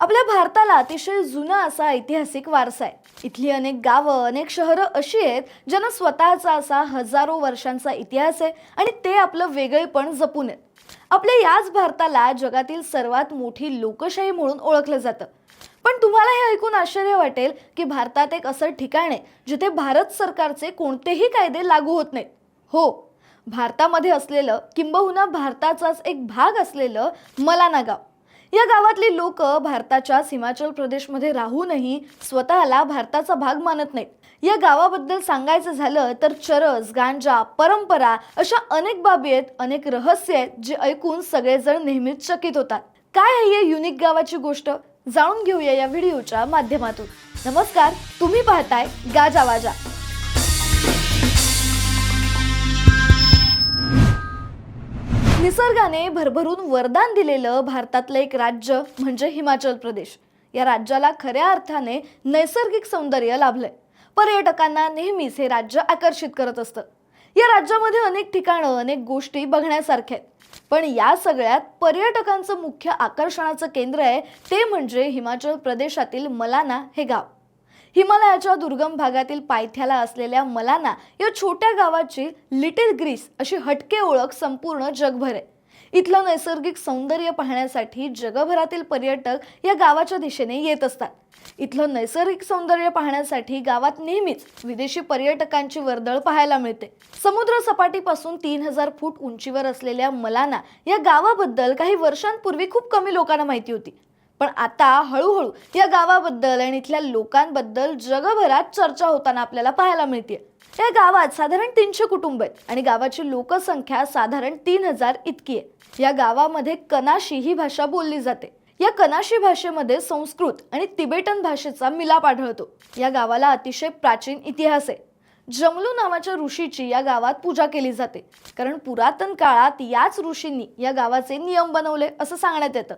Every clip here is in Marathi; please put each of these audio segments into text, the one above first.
आपल्या भारताला अतिशय जुना असा ऐतिहासिक वारसा आहे. इथली अनेक गावं अनेक शहरं अशी आहेत ज्यांना स्वतःचा असा हजारो वर्षांचा इतिहास आहे आणि ते आपलं वेगळेपण जपून आहेत. आपल्या याच भारताला जगातील सर्वात मोठी लोकशाही म्हणून ओळखलं जातं. पण तुम्हाला हे ऐकून आश्चर्य वाटेल की भारतात एक असं ठिकाण आहे जिथे भारत सरकारचे कोणतेही कायदे लागू होत नाहीत. हो भारतामध्ये असलेलं किंबहुना भारताचाच एक भाग असलेलं मलाना गाव. या गावातली लोक भारताच्याच हिमाचल प्रदेशमध्ये राहूनही स्वतःला भारताचा भाग मानत नाहीत. या गावाबद्दल सांगायचं झालं तर चरस गांजा परंपरा अशा अनेक बाबी आहेत अनेक रहस्य आहेत जे ऐकून सगळेजण नेहमीच चकित होतात. काय आहे या युनिक गावाची गोष्ट? जाणून घेऊया या व्हिडिओच्या माध्यमातून. नमस्कार तुम्ही पाहताय गाजा निसर्गाने भरभरून वरदान दिलेलं भारतातलं एक राज्य म्हणजे हिमाचल प्रदेश. या राज्याला खऱ्या अर्थाने नैसर्गिक सौंदर्य लाभलंय. पर्यटकांना नेहमीच हे राज्य आकर्षित करत असतं. या राज्यामध्ये अनेक ठिकाणं अनेक गोष्टी बघण्यासारख्या आहेत. पण या सगळ्यात पर्यटकांचं मुख्य आकर्षणाचं केंद्र आहे ते म्हणजे हिमाचल प्रदेशातील मलाना हे गाव. हिमालयाच्या दुर्गम भागातील पायथ्याला असलेल्या मलाना या छोट्या गावाची लिटिल ग्रीस अशी हटके ओळख संपूर्ण जगभर आहे. इथलं नैसर्गिक सौंदर्य पाहण्यासाठी जगभरातील पर्यटक या गावाच्या दिशेने येत असतात. इथलं नैसर्गिक सौंदर्य पाहण्यासाठी गावात नेहमीच विदेशी पर्यटकांची वर्दळ पाहायला मिळते. समुद्र सपाटीपासून तीन हजार फूट उंचीवर असलेल्या मलाना या गावाबद्दल काही वर्षांपूर्वी खूप कमी लोकांना माहिती होती. पण आता हळूहळू या गावाबद्दल आणि इथल्या लोकांबद्दल जगभरात चर्चा होताना आपल्याला पाहायला मिळते या गावात साधारण तीनशे कुटुंब आहेत आणि गावाची लोकसंख्या साधारण तीन हजार इतकी आहे. या गावामध्ये कनाशी ही भाषा बोलली जाते. या कनाशी भाषेमध्ये संस्कृत आणि तिबेटन भाषेचा मिलाप आढळतो. या गावाला अतिशय प्राचीन इतिहास आहे. जमलू नावाच्या ऋषीची या गावात पूजा केली जाते. कारण पुरातन काळात याच ऋषींनी या गावाचे नियम बनवले असं सांगण्यात येतं.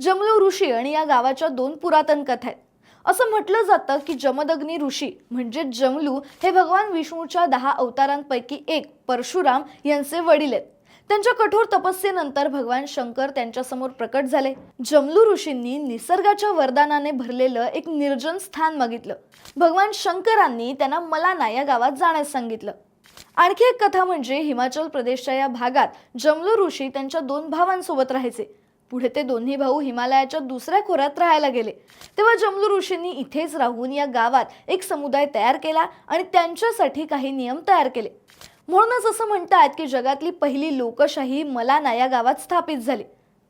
जमलू ऋषी आणि या गावाच्या दोन पुरातन कथा आहेत. असं म्हटलं जातं की जमदग्नी ऋषी म्हणजे जमलू हे भगवान विष्णूच्या दहा अवतारांपैकी एक परशुराम यांचे वडील आहेत. त्यांच्या कठोर तपस्येनंतर भगवान शंकर त्यांच्यासमोर प्रकट झाले. जमलू ऋषींनी निसर्गाच्या वरदानाने भरलेलं एक निर्जन स्थान मागितलं. भगवान शंकरांनी त्यांना मलाना या गावात जाण्यास सांगितलं. आणखी एक कथा म्हणजे हिमाचल प्रदेशच्या या भागात जमलू ऋषी त्यांच्या दोन भावांसोबत राहायचे. पुढे ते दोन्ही भाऊ हिमालयाच्या दुसऱ्या खोऱ्यात राहायला गेले. तेव्हा जमलू ऋषींनी इथेच राहून या गावात एक समुदाय तयार केला आणि त्यांच्यासाठी काही नियम तयार केले. म्हणूनच असं म्हणतात की जगातली पहिली लोकशाही मलाना या गावात स्थापित झाली.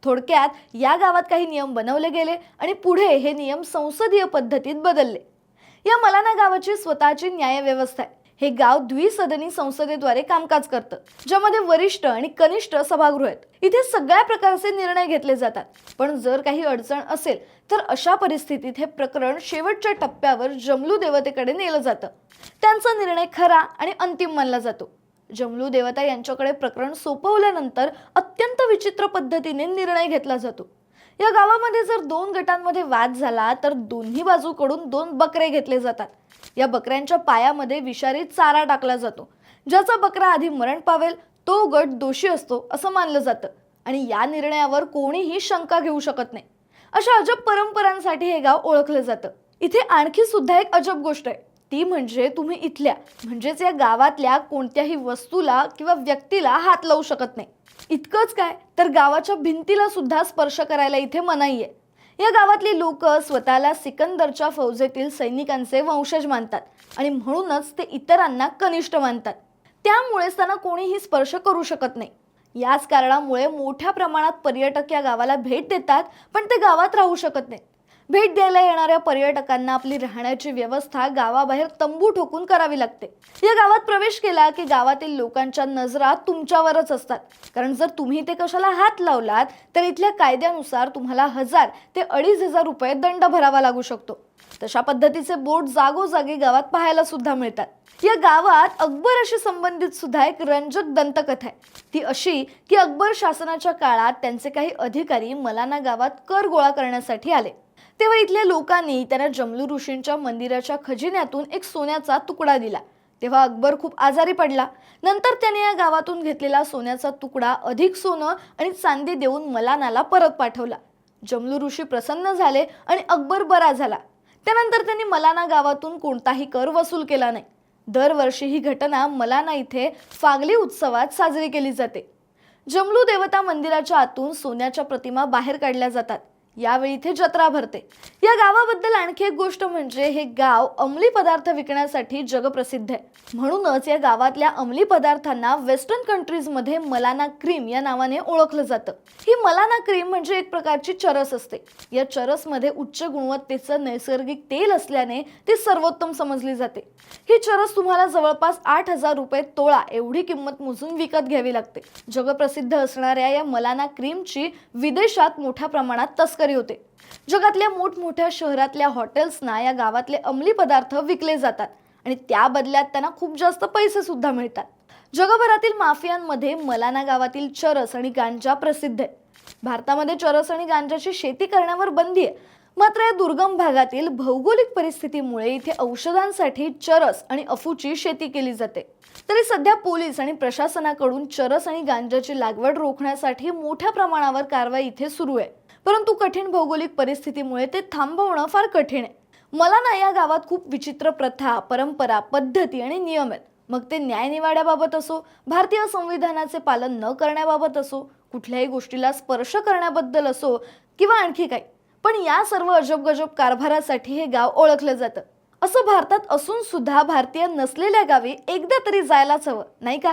थोडक्यात या गावात काही नियम बनवले गेले आणि पुढे हे नियम संसदीय पद्धतीत बदलले. या मलाना गावाची स्वतःची न्यायव्यवस्था आहे. हे गाव द्विसदनी संसदेद्वारे कामकाज करतं ज्यामध्ये वरिष्ठ आणि कनिष्ठ सभागृह आहेत इथे सगळ्या प्रकारचे निर्णय घेतले जातात. पण जर काही अडचण असेल तर अशा परिस्थितीत हे प्रकरण शेवटच्या टप्प्यावर जमलू देवतेकडे नेलं जातं. त्यांचा निर्णय खरा आणि अंतिम मानला जातो. जमलू देवता यांच्याकडे प्रकरण सोपवल्यानंतर अत्यंत विचित्र पद्धतीने निर्णय घेतला जातो. या गावामध्ये जर दोन गटांमध्ये वाद झाला तर दोन्ही बाजूकडून दोन बकरे घेतले जातात. या बकऱ्यांच्या पायामध्ये विषारी चारा टाकला जातो. ज्याचा बकरा आधी मरण पावेल तो गट दोषी असतो असं मानलं जातं. आणि या निर्णयावर कोणीही शंका घेऊ शकत नाही. अशा अजब परंपरांसाठी हे गाव ओळखलं जातं. इथे आणखी सुद्धा एक अजब गोष्ट आहे. ती म्हणजे तुम्ही इथल्या म्हणजेच या गावातल्या कोणत्याही वस्तूला किंवा व्यक्तीला हात लावू शकत नाही. इतकंच काय? तर गावाच्या भिंतीला सुद्धा स्पर्श करायला इथे मनाई आहे. या गावातली लोक स्वतःला सिकंदरच्या फौजेतील सैनिकांचे वंशज मानतात आणि म्हणूनच ते इतरांना कनिष्ठ मानतात. त्यामुळेच त्यांना कोणीही स्पर्श करू शकत नाही. याच कारणामुळे मोठ्या प्रमाणात पर्यटक या गावाला भेट देतात पण ते गावात राहू शकत नाहीत. भेट द्यायला येणाऱ्या पर्यटकांना आपली राहण्याची व्यवस्था गावाबाहेर तंबू ठोकून करावी लागते. या गावात प्रवेश केला की गावातील लोकांच्या नजरा तुमच्यावरच असतात. कारण जर तुम्ही ते कशाला हात लावलात तर इथल्या कायद्यानुसार तुम्हाला हजार ते अडीच हजार रुपये दंड भरावा लागू शकतो. तशा पद्धतीचे बोट जागोजागी गावात पाहायला सुद्धा मिळतात. या गावात अकबराशी संबंधित सुद्धा एक रंजक दंतकथा आहे. ती अशी की अकबर शासनाच्या काळात त्यांचे काही अधिकारी मलाना गावात कर गोळा करण्यासाठी आले. तेव्हा इथल्या लोकांनी त्यांना जमलू ऋषींच्या मंदिराच्या खजिन्यातून एक सोन्याचा तुकडा दिला. तेव्हा अकबर खूप आजारी पडला. नंतर त्याने या गावातून घेतलेला सोन्याचा तुकडा अधिक सोनं आणि चांदी देऊन मलानाला परत पाठवला. जमलू ऋषी प्रसन्न झाले आणि अकबर बरा झाला. त्यानंतर त्यांनी मलाना गावातून कोणताही कर वसूल केला नाही. दरवर्षी ही घटना मलाना इथे फागली उत्सवात साजरी केली जाते. जमलू देवता मंदिराच्या आतून सोन्याच्या प्रतिमा बाहेर काढल्या जातात. यावेळी इथे जत्रा भरते. या गावाबद्दल आणखी एक गोष्ट म्हणजे हे गाव अंमली पदार्थ विकण्यासाठी जगप्रसिद्ध आहे. म्हणूनच या गावातल्या अंमली पदार्थांना वेस्टर्न कंट्रीजमध्ये मलाना क्रीम या नावाने ओळखलं जातं. ही मलाना क्रीम म्हणजे एक प्रकारची चरस असते. या चरसमध्ये उच्च गुणवत्तेचं नैसर्गिक तेल असल्याने ती सर्वोत्तम समजली जाते. ही चरस तुम्हाला जवळपास आठ हजार रुपये तोळा एवढी किंमत मोजून विकत घ्यावी लागते. जगप्रसिद्ध असणाऱ्या या मलाना क्रीमची विदेशात मोठ्या प्रमाणात तस्करी होते. जगातल्या मोठमोठ्या शहरातल्या हॉटेल्सना या गावातले अंमली पदार्थ विकले जातात आणि त्या बदल्यात त्यांना खूप जास्त पैसे सुद्धा मिळतात. जगभरातील माफियांमध्ये मलाना गावातील चरस आणि गांजा प्रसिद्ध आहे. भारतामध्ये चरस आणि गांजाची शेती करण्यावर बंदी आहे. मात्र या दुर्गम भागातील भौगोलिक परिस्थितीमुळे इथे औषधांसाठी चरस आणि अफूची शेती केली जाते. तरी सध्या पोलीस आणि प्रशासनाकडून चरस आणि गांजाची लागवड रोखण्यासाठी मोठ्या प्रमाणावर कारवाई इथे सुरू आहे. परंतु कठीण भौगोलिक परिस्थितीमुळे ते थांबवणं फार कठीण आहे. मला ना या गावात खूप विचित्र प्रथा परंपरा पद्धती आणि नियम आहेत. मग ते न्यायनिवाड्याबाबत असो भारतीय संविधानाचे पालन न करण्याबाबत असो कुठल्याही गोष्टीला स्पर्श करण्याबद्दल असो किंवा आणखी काही पण या सर्व अजब गजब कारभारासाठी हे गाव ओळखलं जातं. असं भारतात असून सुद्धा भारतीय नसलेल्या गावी एकदा तरी जायलाच हवं नाही का?